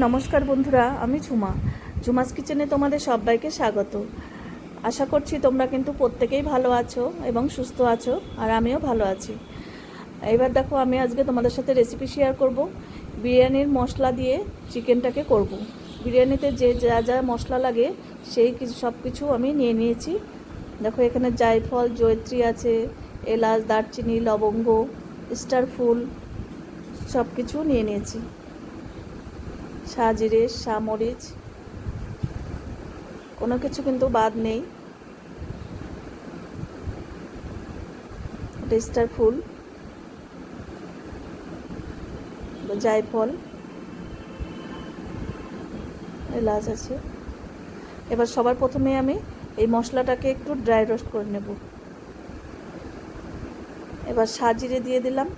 নমস্কার বন্ধুরা, আমি ঝুমা। ঝুমাস কিচেনে তোমাদের সবাইকে স্বাগত। আশা করছি তোমরা কিন্তু প্রত্যেকেই ভালো আছো এবং সুস্থ আছো, আর আমিও ভালো আছি। এবার দেখো, আমি আজকে তোমাদের সাথে রেসিপি শেয়ার করব। বিরিয়ানির মশলা দিয়ে চিকেনটাকে করব। বিরিয়ানিতে যে, যা যা মশলা লাগে, সেই কিছু, সব কিছু আমি নিয়ে নিয়েছি। দেখো, এখানে জায়ফল, জয়ত্রী আছে, এলাচ, দারচিনি, লবঙ্গ, স্টার ফুল, সব কিছু নিয়ে নিয়েছি। সাজিরে, সামরিচ, কোনো কিছু কিন্তু বাদ নেই। এটা স্টার ফুল, জায়ফল, এলাচ আছে। এবার সবার প্রথমে আমি এই মশলাটাকে একটু ড্রাই রোস্ট করে নেব। এবার সাজিরে দিয়ে দিলাম,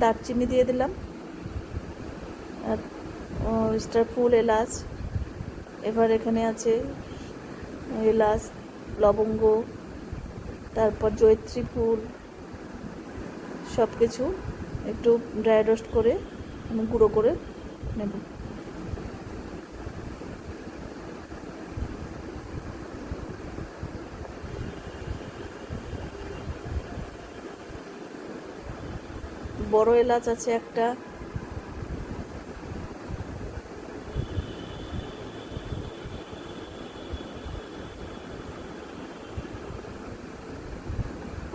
দারচিনি দিয়ে দিলাম। স্টার ফুল এলাচ। এবার এখানে আছে এলাচ, লবঙ্গ, তারপর জয়ত্রী ফুল সব কিছু একটু ড্রাই রোস্ট করে গুঁড়ো করে নেব। বড় এলাচ আছে একটা।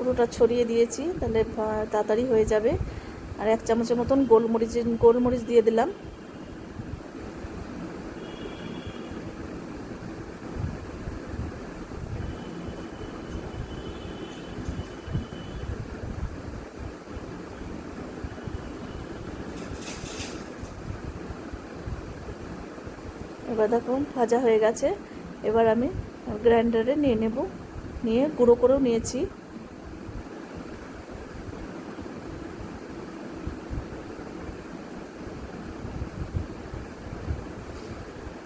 পুরোটা ছড়িয়ে দিয়েছি, তাহলে তাড়াতাড়ি হয়ে যাবে। আর এক চামচের মতন গোলমরিচ গোলমরিচ দিয়ে দিলাম। এবার দেখুন ভাজা হয়ে গেছে। এবার আমি গ্রাইন্ডারে নিয়ে নেব, নিয়ে গুঁড়ো করেও নিয়েছি।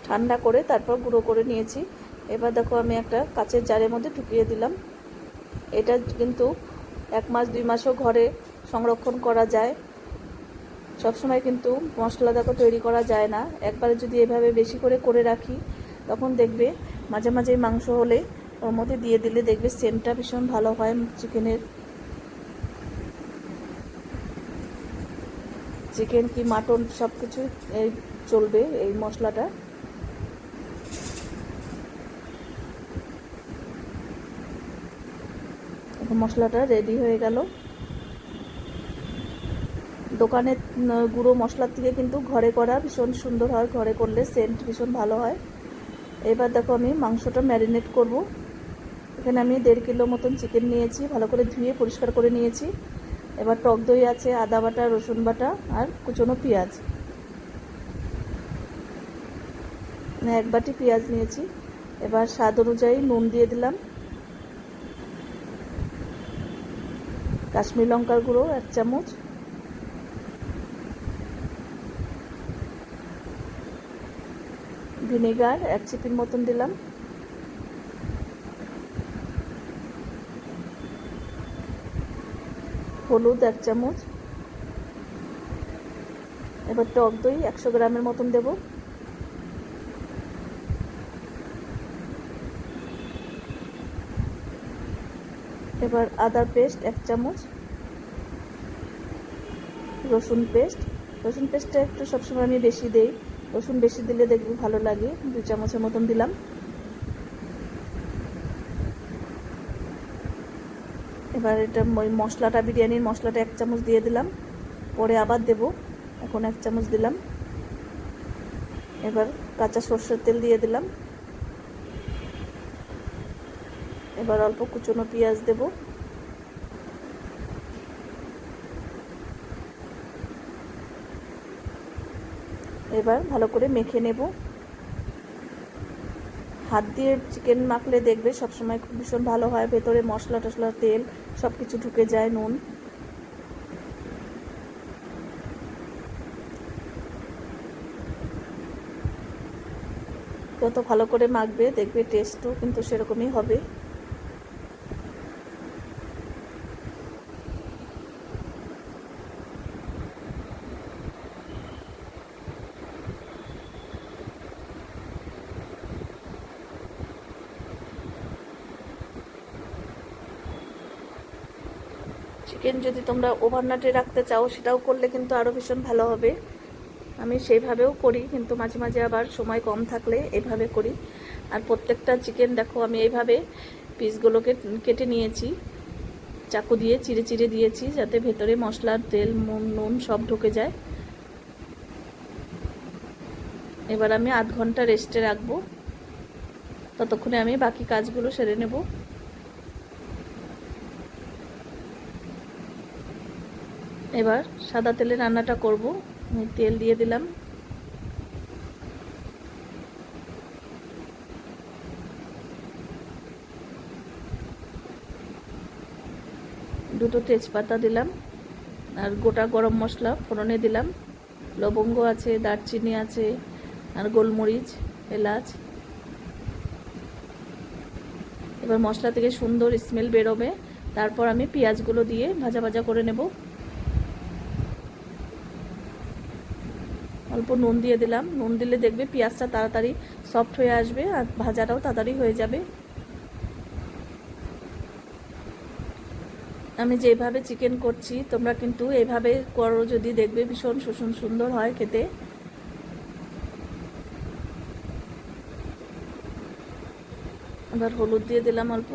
ঠান্ডা করে তারপর গুঁড়ো করে নিয়েছি। এবার দেখো আমি একটা কাচের জারের মধ্যে ঢুকিয়ে দিলাম। এটা কিন্তু এক মাস, দুই মাসও ঘরে সংরক্ষণ করা যায়। সবসময় কিন্তু মশলা দেখো তৈরি করা যায় না। একবারে যদি এভাবে বেশি করে করে রাখি, তখন দেখবে মাঝে মাঝে মাংস হলে ওর মধ্যে দিয়ে দিলে দেখবে সেন্টটা ভীষণ ভালো হয় চিকেনের। চিকেন কি মাটন সব কিছু চলবে এই মশলাটা এখন মশলাটা রেডি হয়ে গেল। দোকানের গুঁড়ো মশলার থেকে কিন্তু ঘরে করা ভীষণ সুন্দর হয়। ঘরে করলে সেন্ট ভীষণ ভালো হয়। এবার দেখো আমি মাংসটা ম্যারিনেট করব। এখানে আমি দেড় কিলো মতন চিকেন নিয়েছি, ভালো করে ধুয়ে পরিষ্কার করে নিয়েছি। এবার টক দই আছে, আদা বাটা, রসুন বাটা আর কুচনো পেঁয়াজ। এক বাটি পেঁয়াজ নিয়েছি। এবার স্বাদ অনুযায়ী নুন দিয়ে দিলাম। কাশ্মীর লঙ্কার গুঁড়ো, এক চামচ। ভিনেগার, এক চিপির মতন দিলাম। হলুদ, এক চামচ। এবার টক দই একশো গ্রামের মতন দেব। এবার আদার পেস্ট, এক চামচ। রসুন পেস্ট। রসুন পেস্টটা একটু সবসময় আমি বেশি দেই। রসুন বেশি দিলে দেখবি ভালো লাগে। দু চামচের মতন দিলাম। এবার এটা ওই মশলাটা, বিরিয়ানির মশলাটা এক চামচ দিয়ে দিলাম। পরে আবার দেব। এখন এক চামচ দিলাম। এবার কাঁচা সর্ষের তেল দিয়ে দিলাম। এবার অল্প কুচনো পেঁয়াজ দেব। এবার ভালো করে মেখে নেব। হাত দিয়ে চিকেন মাখলে দেখবে সবসময় খুব ভীষণ ভালো হয়। ভেতরে মশলা টশলা তেল সব কিছু ঢুকে যায় নুন। যত ভালো করে মাখবে, দেখবে টেস্টও কিন্তু সেরকমই হবে। চিকেন যদি তোমরা ওভারনাইটে রাখতে চাও, সেটাও করলে কিন্তু আরও ভীষণ ভালো হবে। আমি সেইভাবেও করি, কিন্তু মাঝে মাঝে আবার সময় কম থাকলে এভাবে করি। আর প্রত্যেকটা চিকেন দেখো, আমি এইভাবে পিসগুলোকে কেটে নিয়েছি। চাকু দিয়ে চিড়ে চিড়ে দিয়েছি, যাতে ভেতরে মশলার তেল, নুন সব ঢুকে যায়। এবার আমি আধ ঘণ্টা রেস্টে রাখব। ততক্ষণে আমি বাকি কাজগুলো সেরে নেব। এবার সাদা তেলে রান্নাটা করব। আমি তেল দিয়ে দিলাম। দুটো তেজপাতা দিলাম আর গোটা গরম মশলা ফোড়নে দিলাম। লবঙ্গ আছে, দারচিনি আছে আর গোলমরিচ, এলাচ। এবার মশলা থেকে সুন্দর স্মেল বেরোবে। তারপর আমি পেঁয়াজগুলো দিয়ে ভাজা ভাজা করে নেব। অল্প নুন দিয়ে দিলাম। নুন দিলে দেখবে পেঁয়াজটা তাড়াতাড়ি সফট হয়ে আসবে আর ভাজাটাও তাড়াতাড়ি হয়ে যাবে। আমি যেভাবে চিকেন করছি, তোমরা কিন্তু এভাবে করো, যদি দেখবে ভীষণ শোষণ সুন্দর হয় খেতে। এবার হলুদ দিয়ে দিলাম অল্প।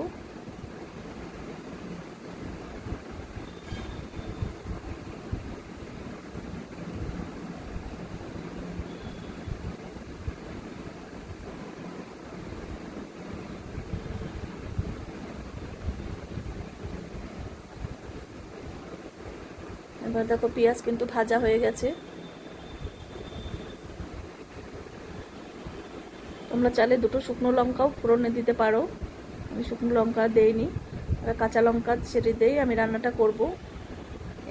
এবার দেখো পেঁয়াজ কিন্তু ভাজা হয়ে গেছে। তোমরা চাইলে দুটো শুকনো লঙ্কাও ফোড়নে দিতে পারো। আমি শুকনো লঙ্কা দেইনি আর কাঁচা লঙ্কা ছেড়ে দিয়েই আমি রান্নাটা করব।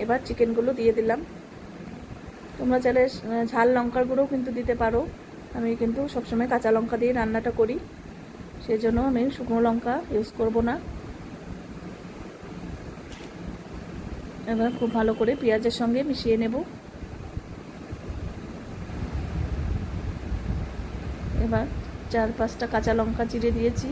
এবার চিকেনগুলো দিয়ে দিলাম। তোমরা চাইলে ঝাল লঙ্কার গুঁড়োও কিন্তু দিতে পারো। আমি কিন্তু সবসময় কাঁচা লঙ্কা দিয়ে রান্নাটা করি। সেই জন্য আমি শুকনো লঙ্কা ইউজ করব না। এবার খুব ভালো করে পেঁয়াজের সঙ্গে মিশিয়ে নেব। এবার চার পাঁচটা কাঁচা লঙ্কা চিড়ে দিয়েছি।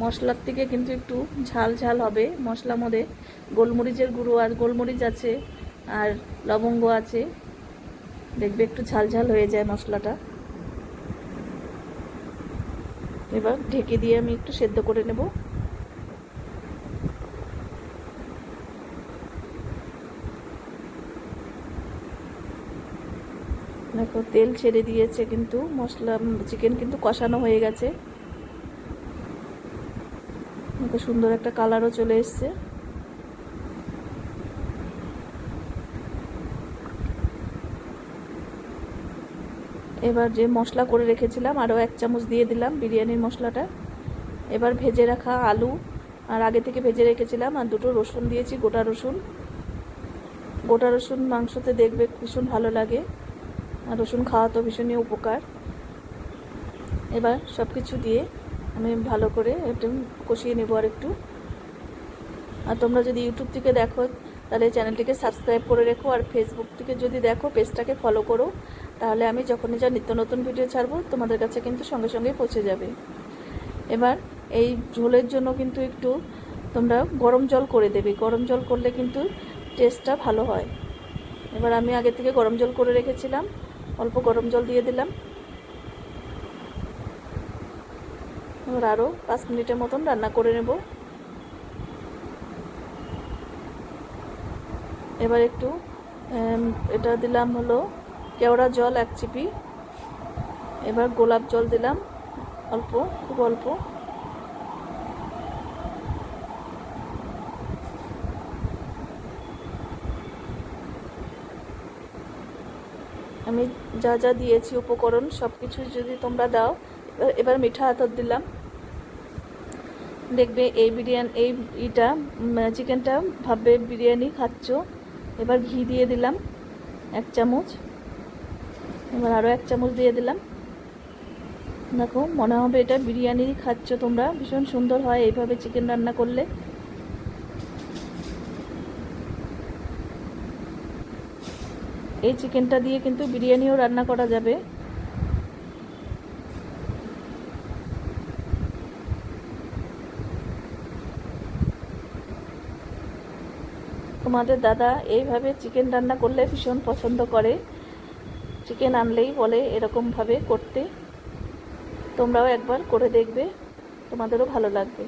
মশলার থেকে কিন্তু একটু ঝাল ঝাল হবে। মশলা মধ্যে গোলমরিচের গুঁড়ো আর গোলমরিচ আছে আর লবঙ্গ আছে। দেখবে একটু ঝাল ঝাল হয়ে যায় মশলাটা। এবার ঢেকে দিয়ে আমি একটু সেদ্ধ করে নেব। দেখো, তেল ছেড়ে দিয়েছে কিন্তু, মশলা চিকেন কিন্তু কষানো হয়ে গেছে। দেখো, সুন্দর একটা কালারও চলে এসছে। এবার যে মশলা করে রেখেছিলাম, আরও এক চামচ দিয়ে দিলাম বিরিয়ানির মশলাটা। এবার ভেজে রাখা আলু, আর আগে থেকে ভেজে রেখেছিলাম, আর দুটো রসুন দিয়েছি, গোটা রসুন। গোটা রসুন মাংসতে দেখবে ভীষণ ভালো লাগে, আর রসুন খাওয়া তো ভীষণই উপকার। এবার সব কিছু দিয়ে আমি ভালো করে একটু কষিয়ে নেব আর একটু। আর তোমরা যদি ইউটিউব থেকে দেখো, তাহলে চ্যানেলটিকে সাবস্ক্রাইব করে রেখো, আর ফেসবুক থেকে যদি দেখো, পেজটাকে ফলো করো। তাহলে আমি যখনই যা নিত্য নতুন ভিডিও ছাড়বো, তোমাদের কাছে কিন্তু সঙ্গে সঙ্গে পৌঁছে যাবে। এবার এই ঝোলের জন্য কিন্তু একটু তোমরা গরম জল করে দেবে। গরম জল করলে কিন্তু টেস্টটা ভালো হয়। এবার আমি আগে থেকে গরম জল করে রেখেছিলাম। অল্প গরম জল দিয়ে দিলাম। এবার আরও পাঁচ মিনিটের মতন রান্না করে নেব। এবার একটু এটা দিলাম হলো কেওড়া জল এক চিপি। এবার গোলাপ জল দিলাম, অল্প, খুব অল্প। আমি যা যা দিয়েছি, উপকরণ সব কিছু যদি তোমরা দাও, এবার মিঠা আতর দিলাম। দেখবে এই বিরিয়ানি, এই ইটা চিকেনটা ভাববে বিরিয়ানি খাচ্ছ। এবার ঘি দিয়ে দিলাম, এক চামচ। এবার আরও এক চামচ দিয়ে দিলাম। দেখো, মনে হবে এটা বিরিয়ানি খাচ্ছ তোমরা। ভীষণ সুন্দর হয় এইভাবে চিকেন রান্না করলে। এই চিকেনটা দিয়ে কিন্তু বিরিয়ানিও রান্না করা যাবে। তোমাদের দাদা এইভাবে চিকেন রান্না করলে ভীষণ পছন্দ করে। চিকেন আনলেই বলে এরকমভাবে করতে। তোমরাও একবার করে দেখবে, তোমাদেরও ভালো লাগবে।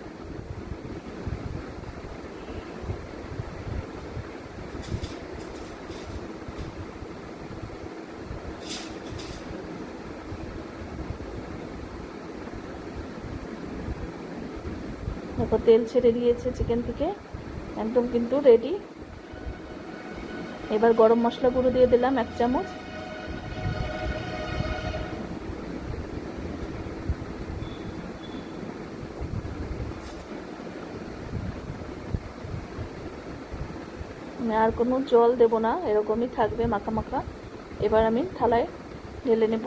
দেখো, তেল ছেড়ে দিয়েছে চিকেন থেকে, একদম কিন্তু রেডি এবার গরম মশলা গুঁড়ো দিয়ে দিলাম এক চামচ। আর কোনো জল দেব না এরকমই থাকবে মাখা মাখা। এবার আমি থালায় ঢেলে নেব।